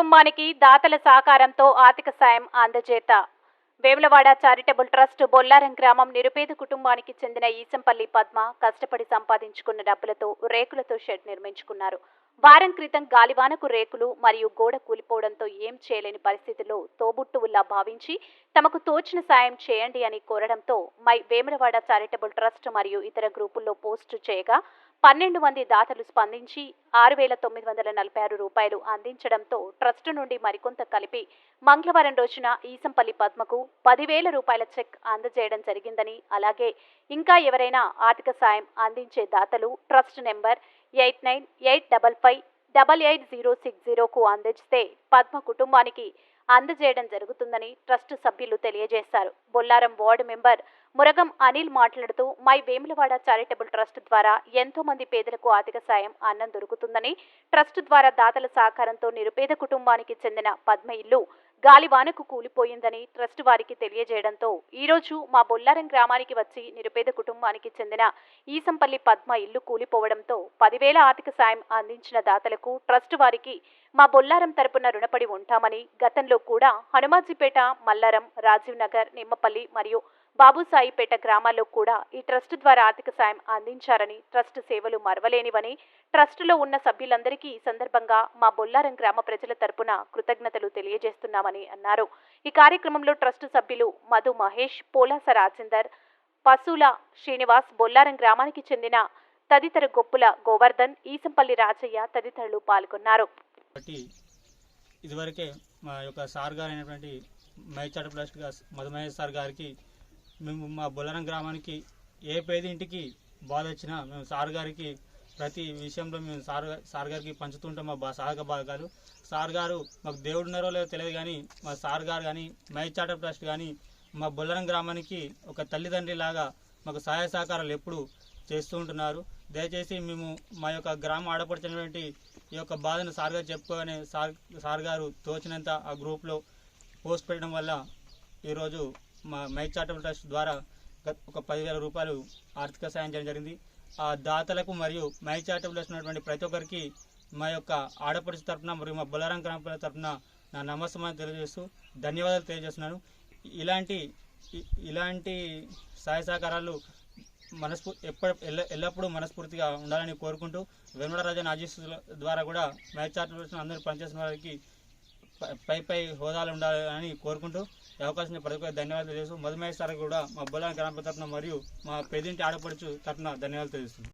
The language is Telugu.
కుటుంబానికి దాతల సహకారంతో ఆర్థిక సాయం అందజేత. వేములవాడ చారిటబుల్ ట్రస్ట్ బొల్లారం గ్రామం నిరుపేద కుటుంబానికి చెందిన ఈసంపల్లి పద్మ కష్టపడి సంపాదించుకున్న డబ్బులతో రేకులతో షెడ్ నిర్మించుకున్నారు. వారం క్రితం గాలివానకు రేకులు మరియు గోడ కూలిపోవడంతో ఏం చేయలేని పరిస్థితుల్లో తోబుట్టువుల్లా భావించి తమకు తోచిన సాయం చేయండి అని కోరడంతో మై వేములవాడ చారిటబుల్ ట్రస్ట్ మరియు ఇతర గ్రూపుల్లో పోస్టు చేయగా పన్నెండు మంది దాతలు స్పందించి ఆరు వేల తొమ్మిది వందల నలభై ఆరు రూపాయలు అందించడంతో ట్రస్ట్ నుండి మరికొంత కలిపి మంగళవారం రోజున ఈసంపల్లి పద్మకు పదివేల రూపాయల చెక్ అందజేయడం జరిగిందని అలాగే ఇంకా ఎవరైనా ఆర్థిక సాయం అందించే దాతలు trust number eight nine eight double five double eight zero six జీరోకు అందిస్తే పద్మ కుటుంబానికి అందజేయడం జరుగుతుందని ట్రస్ట్ సభ్యులు తెలియజేశారు. బొల్లారం వార్డు మెంబర్ మురగం అనిల్ మాట్లాడుతూ మై వేములవాడ చారిటబుల్ ట్రస్ట్ ద్వారా ఎంతో మంది పేదలకు ఆర్థిక సాయం అన్నం దొరుకుతుందని ట్రస్ట్ ద్వారా దాతల సహకారంతో నిరుపేద కుటుంబానికి చెందిన పద్మ ఇల్లు గాలివానకు కూలిపోయిందని ట్రస్ట్ వారికి తెలియజేయడంతో ఈరోజు మా బొల్లారం గ్రామానికి వచ్చి నిరుపేద కుటుంబానికి చెందిన ఈసంపల్లి పద్మ ఇల్లు కూలిపోవడంతో పదివేల ఆర్థిక సాయం అందించిన దాతలకు ట్రస్ట్ వారికి మా బొల్లారం తరపున రుణపడి ఉంటామని గతంలో కూడా హనుమాజీపేట మల్లారం రాజీవ్ నగర్ నిమ్మపల్లి మరియు బాబుసాయిపేట గ్రామాల్లో కూడా ఈ ట్రస్ట్ ద్వారా ఆర్థిక సాయం అందించారని ట్రస్ట్ సేవలు మరవలేనివని ట్రస్టులో ఉన్న సభ్యులందరికీ ఈ సందర్భంగా మా బొల్లారం గ్రామ ప్రజల తరపున కృతజ్ఞతలు తెలియజేస్తున్నామని అన్నారు. ఈ కార్యక్రమంలో ట్రస్టు సభ్యులు మధు మహేష్ పోలాస రాజేందర్ పశువుల శ్రీనివాస్ బొల్లారం గ్రామానికి చెందిన తదితర గొప్పుల గోవర్ధన్ ఈసంపల్లి రాజయ్య తదితరులు పాల్గొన్నారు. ఇదివరకే మా యొక్క సార్ గారు అయినటువంటి మైచాట ప్లాస్టిక్ మధుమహేష్ సార్ గారికి మేము మా బొల్లరం గ్రామానికి ఏ పేద ఇంటికి బాధ వచ్చినా మేము సార్ గారికి ప్రతి విషయంలో మేము సార్ సార్ గారికి పంచుతుంటాం మా బా సహాయక భాగాలు. సార్ గారు మాకు దేవుడు ఉన్నారో లేదో తెలియదు కానీ మా సార్ గారు కానీ మైచాట ట్రస్ట్ కానీ మా బొల్లరం గ్రామానికి ఒక తల్లిదండ్రి లాగా మాకు సహాయ సహకారాలు ఎప్పుడు చేస్తూ ఉంటున్నారు. దయచేసి మేము మా యొక్క గ్రామ ఆడపడుతున్నటువంటి ఈ యొక్క బాధను సార్ గారు చెప్పుకోగానే సార్ సార్ గారు తోచినంత ఆ గ్రూప్లో పోస్ట్ పెట్టడం వల్ల ఈరోజు మా మైక్ చారిటబుల్ ట్రస్ట్ ద్వారా ఒక పదివేల రూపాయలు ఆర్థిక సాయం చేయడం జరిగింది. ఆ దాతలకు మరియు మైక్ చారిటబుల్ ట్రస్ట్ ఉన్నటువంటి ప్రతి ఒక్కరికి మా యొక్క ఆడపడుచు తరఫున మరియు మా బొలారం గ్రామ ప్రజల తరపున నా నమస్కారం తెలియజేస్తూ ధన్యవాదాలు తెలియజేస్తున్నాను. ఇలాంటి ఇలాంటి సహాయ సహకారాలు మనస్ఫూ ఎప్పటి ఎల్ల ఎల్లప్పుడూ మనస్ఫూర్తిగా ఉండాలని కోరుకుంటూ వెనుమల రాజన్ ఆశీస్సుల ద్వారా కూడా మ్యాచ్ ఆటలు అందరూ పనిచేసిన వారికి పై- పై హోదాలు హోదాలు ఉండాలని కోరుకుంటూ ఈ అవకాశం ప్రతి ఒక్కరికి ధన్యవాదాలు తెలియజేస్తూ మధుమేశ్వర కూడా మా బొలా గ్రామ తరఫున మరియు మా పెదింటి ఆడపడుచు తరఫున ధన్యవాదాలు తెలుస్తుంది